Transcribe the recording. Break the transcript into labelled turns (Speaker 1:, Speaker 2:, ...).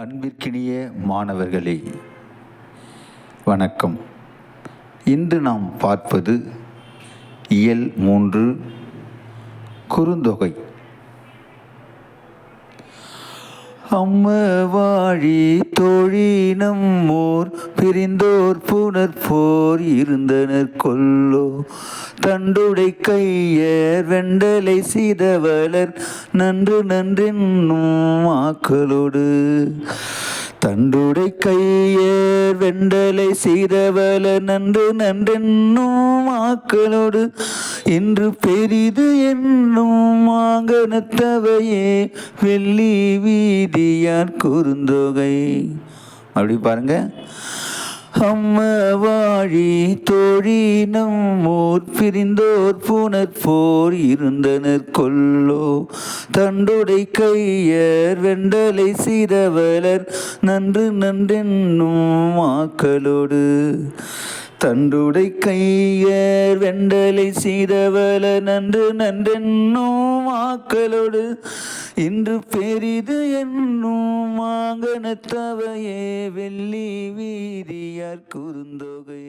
Speaker 1: அன்பிற்கினிய மாணவர்களே வணக்கம். இன்று நாம் பார்ப்பது இயல் மூன்று குறுந்தொகை. அம்ம வாழி தொழினம் ஓர் பிரிந்தோர் புனற்போர் இருந்தனர் கொல்லோ. தண்டுடை கையர் வெண்டலை சீதவலர் நன்று நன்றென்னும் ஆக்களோடு தண்டுடை கையே வெண்டலை செய்தவள நன்று நன்றென்னும் ஆக்களோடு என்று பெரிது என்னும் மாங்கனத்தவையே வெள்ளி வீதியார் குறுந்தொகை. அப்படி பாருங்க. அம்ம வாழி தோழி ஓர் பிரிந்தோர் புனற்போர் இருந்தனர் கொல்லோ. தண்டுடை கையர் வெண்டலை சீதவலர் நன்று நன்றென்னும் மாக்களோடு தண்டுடை கையர் வெண்டலை சீதவல நன்று நன்றென்னும் மாக்களோடு இன்று பெரிது என்னும் மாங்கனத்தவையே வெள்ளி வீதியார் குறுந்தொகை